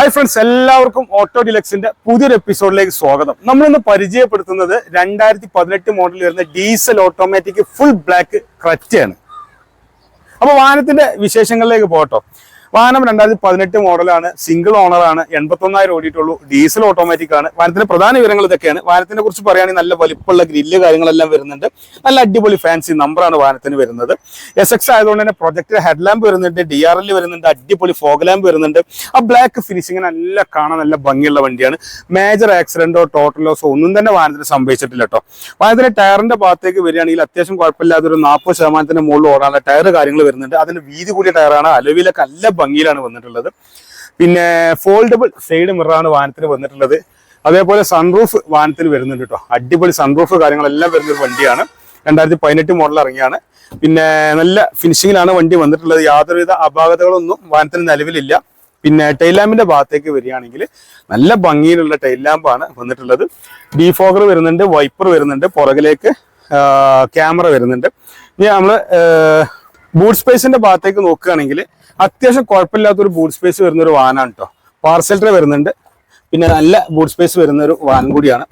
Hi friends എല്ലാവർക്കും auto ഡിലക്സിന്റെ പുതിയൊരു എപ്പിസോഡിലേക്ക് സ്വാഗതം. നമ്മളിന്ന് പരിചയപ്പെടുത്തുന്നത് രണ്ടായിരത്തി പതിനെട്ട് മോഡലിൽ വരുന്ന ഡീസൽ ഓട്ടോമാറ്റിക് ഫുൾ ബ്ലാക്ക് ക്രറ്റയാണ് അപ്പൊ വാഹനത്തിന്റെ വിശേഷങ്ങളിലേക്ക് പോട്ടോ വാഹനം രണ്ടായിരത്തി പതിനെട്ട് മോഡലാണ് സിംഗിൾ ഓണറാണ് എൺപത്തൊന്നായിരം ഓടിയിട്ടുള്ളൂ ഡീസൽ ഓട്ടോമാറ്റിക് ആണ്. വാഹനത്തിന്റെ പ്രധാന വിവരങ്ങൾ ഇതൊക്കെയാണ്. വാഹനത്തിനെ കുറിച്ച് പറയുകയാണെങ്കിൽ നല്ല വലിപ്പമുള്ള ഗ്രില്ല് കാര്യങ്ങളെല്ലാം വരുന്നുണ്ട്. നല്ല അടിപൊളി ഫാൻസി നമ്പറാണ് വാഹനത്തിന് വരുന്നത്. എസ് എക്സ് ആയതുകൊണ്ട് തന്നെ പ്രൊജക്ട് ഹെഡ് ലാമ്പ് വരുന്നുണ്ട് ഡി ആർ എൽ വരുന്നുണ്ട് അടിപൊളി ഫോഗ് ലാമ്പ് വരുന്നുണ്ട്. ആ ബ്ലാക്ക് ഫിനിഷിങ്ങിന് നല്ല കാണാൻ നല്ല ഭംഗിയുള്ള വണ്ടിയാണ്. മേജർ ആക്സിഡന്റോ ടോട്ടൽ ലോസോ ഒന്നും തന്നെ വാഹനത്തിന് സംഭവിച്ചിട്ടില്ല കേട്ടോ വാഹനത്തിന്റെ ടയറിന്റെ ഭാഗത്തേക്ക് വരികയാണെങ്കിൽ അത്യാവശ്യം കുഴപ്പമില്ലാത്ത ഒരു നാൽപ്പത് ശതമാനത്തിന്റെ മുകളിൽ ഓടാനുള്ള ടയർ കാര്യങ്ങൾ വരുന്നുണ്ട്. അതിന് വീതി കൂടിയ ടയറാണ് അലവിലൊക്കെ നല്ല ഭംഗിയിലാണ് വന്നിട്ടുള്ളത്. പിന്നെ ഫോൾഡബിൾ സൈഡ് മിററാണ് വാഹനത്തിന് വന്നിട്ടുള്ളത്. അതേപോലെ സൺറൂഫ് വാഹനത്തിൽ വരുന്നുണ്ട് കേട്ടോ അടിപൊളി സൺറൂഫ് കാര്യങ്ങളെല്ലാം വരുന്ന ഒരു വണ്ടിയാണ്. രണ്ടായിരത്തി പതിനെട്ട് മോഡൽ ഇറങ്ങിയാണ്. പിന്നെ നല്ല ഫിനിഷിങ്ങിലാണ് വണ്ടി വന്നിട്ടുള്ളത്. യാതൊരുവിധ അപാകതകളൊന്നും വാഹനത്തിന് നിലവിലില്ല. പിന്നെ ടൈൽ ഭാഗത്തേക്ക് വരികയാണെങ്കിൽ നല്ല ഭംഗിയിലുള്ള ടൈൽ ലാമ്പാണ് വന്നിട്ടുള്ളത്. ഡീഫോഗർ വരുന്നുണ്ട് വൈപ്പർ വരുന്നുണ്ട് പുറകിലേക്ക് ക്യാമറ വരുന്നുണ്ട്. ഇനി നമ്മൾ ബൂട്ട് സ്പേസിന്റെ ഭാഗത്തേക്ക് നോക്കുകയാണെങ്കിൽ അത്യാവശ്യം കുഴപ്പമില്ലാത്ത ഒരു ബൂട്ട് സ്പേസ് വരുന്ന ഒരു വാഹനമാണ് കേട്ടോ പാർസൽ ട്രേ വരുന്നുണ്ട്. പിന്നെ നല്ല ബൂട്ട് സ്പേസ് വരുന്ന ഒരു വാഹനം കൂടിയാണ്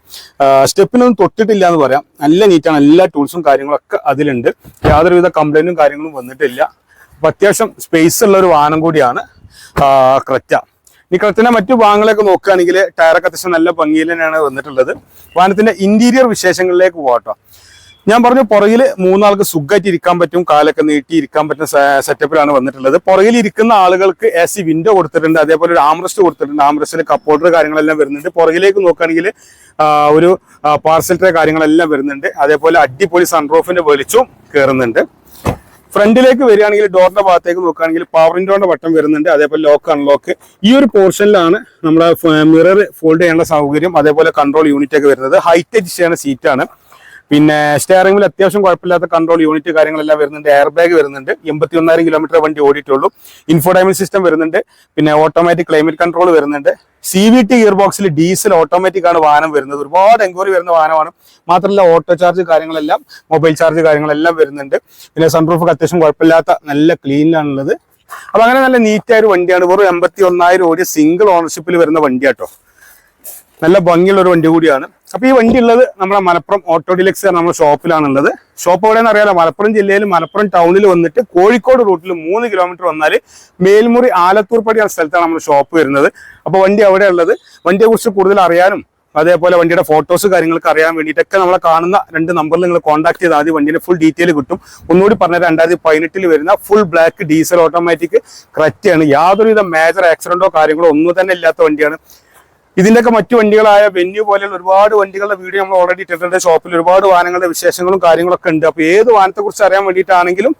സ്റ്റെപ്പിനൊന്നും തൊട്ടിട്ടില്ല എന്ന് പറയാം. നല്ല നീറ്റാണ് എല്ലാ ടൂൾസും കാര്യങ്ങളൊക്കെ അതിലുണ്ട്. യാതൊരുവിധ കംപ്ലൈന്റും കാര്യങ്ങളും വന്നിട്ടില്ല. അപ്പം അത്യാവശ്യം സ്പേസ് ഉള്ള ഒരു വാഹനം കൂടിയാണ് ക്രറ്റ. ഈ ക്രറ്റിന്റെ മറ്റു ഭാഗങ്ങളൊക്കെ നോക്കുകയാണെങ്കിൽ ടയറൊക്കെ അത്യാവശ്യം നല്ല ഭംഗിയിൽ തന്നെയാണ് വന്നിട്ടുള്ളത്. വാഹനത്തിന്റെ ഇന്റീരിയർ വിശേഷങ്ങളിലേക്ക് പോകട്ടോ ഞാൻ പറഞ്ഞു പുറകിൽ മൂന്നാൾക്ക് സുഖമായിട്ട് ഇരിക്കാൻ പറ്റും കാലൊക്കെ നീട്ടി ഇരിക്കാൻ പറ്റുന്ന സെറ്റപ്പിലാണ് വന്നിട്ടുള്ളത്. പുറകിൽ ഇരിക്കുന്ന ആളുകൾക്ക് എ സി വിൻഡോ കൊടുത്തിട്ടുണ്ട് അതേപോലെ ഒരു ആംറസ്റ്റ് കൊടുത്തിട്ടുണ്ട്. ആംറസ്റ്റിൽ കപ്പ് ഹോൾഡർ കാര്യങ്ങളെല്ലാം വരുന്നുണ്ട്. പുറകിലേക്ക് നോക്കുകയാണെങ്കിൽ ഒരു പാർസൽ ട്രേ കാര്യങ്ങളെല്ലാം വരുന്നുണ്ട്. അതേപോലെ അടിപൊളി സൺറൂഫിന്റെ വെളിച്ചവും കയറുന്നുണ്ട് ഫ്രണ്ടിലേക്ക് വരികയാണെങ്കിൽ ഡോറിന്റെ ഭാഗത്തേക്ക് നോക്കുകയാണെങ്കിൽ പവർ വിൻഡോന്റെ ബട്ടൺ വരുന്നുണ്ട്. അതേപോലെ ലോക്ക് അൺലോക്ക് ഈ ഒരു പോർഷനിലാണ് നമ്മുടെ മിറർ ഫോൾഡ് ചെയ്യേണ്ട സൗകര്യം. അതേപോലെ കൺട്രോൾ യൂണിറ്റ് ഒക്കെ വരുന്നത്. ഹൈറ്റ് ചെയ്യുന്ന സീറ്റാണ് പിന്നെ സ്റ്റിയറിംഗ് വീൽ അത്യാവശ്യം കുഴപ്പമില്ലാത്ത കൺട്രോൾ യൂണിറ്റ് കാര്യങ്ങളെല്ലാം വരുന്നുണ്ട്. എയർ ബാഗ് വരുന്നുണ്ട്. എൺപത്തി ഒന്നായിരം കിലോമീറ്റർ വണ്ടി ഓടിയിട്ടുള്ളൂ. ഇൻഫോഡൈമിൻ സിസ്റ്റം വരുന്നുണ്ട്. പിന്നെ ഓട്ടോമാറ്റിക് ക്ലൈമറ്റ് കൺട്രോൾ വരുന്നുണ്ട്. സി വി ടി ഗിയർ ബോക്സിൽ ഡീസൽ ഓട്ടോമാറ്റിക് ആണ് വാഹനം വരുന്നത്. ഒരുപാട് എൻക്വയറി വരുന്ന വാഹനമാണ്. മാത്രമല്ല ഓട്ടോ ചാർജ് കാര്യങ്ങളെല്ലാം മൊബൈൽ ചാർജ് കാര്യങ്ങളെല്ലാം വരുന്നുണ്ട്. പിന്നെ സൺറൂഫ് അത്യാവശ്യം കുഴപ്പമില്ലാത്ത നല്ല ക്ലീനിലാണുള്ളത് അപ്പൊ അങ്ങനെ നല്ല നീറ്റായ ഒരു വണ്ടിയാണ്. വെറും എൺപത്തി ഒന്നായിരം ഓടിയ സിംഗിൾ ഓണർഷിപ്പിൽ വരുന്ന വണ്ടിയാട്ടോ. നല്ല ഭംഗിയുള്ള ഒരു വണ്ടി കൂടിയാണ്. അപ്പൊ ഈ വണ്ടി ഉള്ളത് നമ്മുടെ മലപ്പുറം ഓട്ടോ ഡിലക്സ് നമ്മുടെ ഷോപ്പിലാണുള്ളത്. ഷോപ്പ് എവിടെയെന്ന് അറിയാലോ? മലപ്പുറം ജില്ലയിൽ മലപ്പുറം ടൗണിൽ വന്നിട്ട് കോഴിക്കോട് റൂട്ടിൽ മൂന്ന് കിലോമീറ്റർ വന്നാൽ മേൽമുറി ആലത്തൂർ പടി എന്ന സ്ഥലത്താണ് നമ്മുടെ ഷോപ്പ് വരുന്നത്. അപ്പൊ വണ്ടി അവിടെ ഉള്ളത്? വണ്ടിയെ കുറിച്ച് കൂടുതൽ അറിയാനും അതേപോലെ വണ്ടിയുടെ ഫോട്ടോസ് കാര്യങ്ങളൊക്കെ അറിയാൻ വേണ്ടിയിട്ടൊക്കെ നമ്മളെ കാണുന്ന രണ്ട് നമ്പറിൽ നിങ്ങൾ കോൺടാക്ട് ചെയ്താൽ ആദ്യം വണ്ടിയുടെ ഫുൾ ഡീറ്റെയിൽ കിട്ടും. ഒന്നുകൂടി പറഞ്ഞാൽ രണ്ടായിരത്തി പതിനെട്ടിൽ വരുന്ന ഫുൾ ബ്ലാക്ക് ഡീസൽ ഓട്ടോമാറ്റിക് ക്രറ്റയാണ് യാതൊരുവിധ മേജർ ആക്സിഡന്റോ കാര്യങ്ങളോ ഒന്നും തന്നെ ഇല്ലാത്ത വണ്ടിയാണ്. ഇതിന്റെയൊക്കെ മറ്റു വണ്ടികളായ വെന്യൂ പോലെയുള്ള ഒരുപാട് വണ്ടികളുടെ വീഡിയോ നമ്മൾ ഓൾറെഡി ഇട്ടിട്ടുണ്ട്. ഷോപ്പിൽ ഒരുപാട് വാഹനങ്ങളുടെ വിശേഷങ്ങളും കാര്യങ്ങളൊക്കെ ഉണ്ട്. അപ്പൊ ഏത് വാഹനത്തെ കുറിച്ച് അറിയാൻ വേണ്ടിയിട്ടാണെങ്കിലും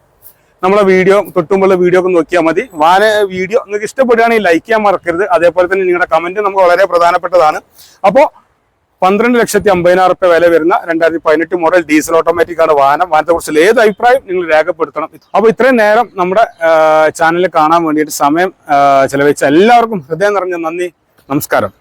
നമ്മളെ വീഡിയോ തൊട്ടുമുള്ള വീഡിയോ ഒക്കെ നോക്കിയാൽ മതി. വാന വീഡിയോ നിങ്ങൾക്ക് ഇഷ്ടപ്പെടുകയാണെങ്കിൽ ലൈക്ക് ചെയ്യാൻ മറക്കരുത്. അതേപോലെ തന്നെ നിങ്ങളുടെ കമന്റ് നമുക്ക് വളരെ പ്രധാനപ്പെട്ടതാണ്. അപ്പോൾ പന്ത്രണ്ട് ലക്ഷത്തി അമ്പതിനായിരം റുപ്യ വില വരുന്ന രണ്ടായിരത്തി പതിനെട്ട് മോഡൽ ഡീസൽ ഓട്ടോമാറ്റിക് ആണ് വാഹനം. വാഹനത്തെ കുറിച്ച് ഏത് അഭിപ്രായം നിങ്ങൾ രേഖപ്പെടുത്തണം. അപ്പോൾ ഇത്രയും നേരം നമ്മുടെ ചാനലിൽ കാണാൻ വേണ്ടിയിട്ട് സമയം ചെലവഴിച്ച എല്ലാവർക്കും ഹൃദയം നിറഞ്ഞ നന്ദി. നമസ്കാരം.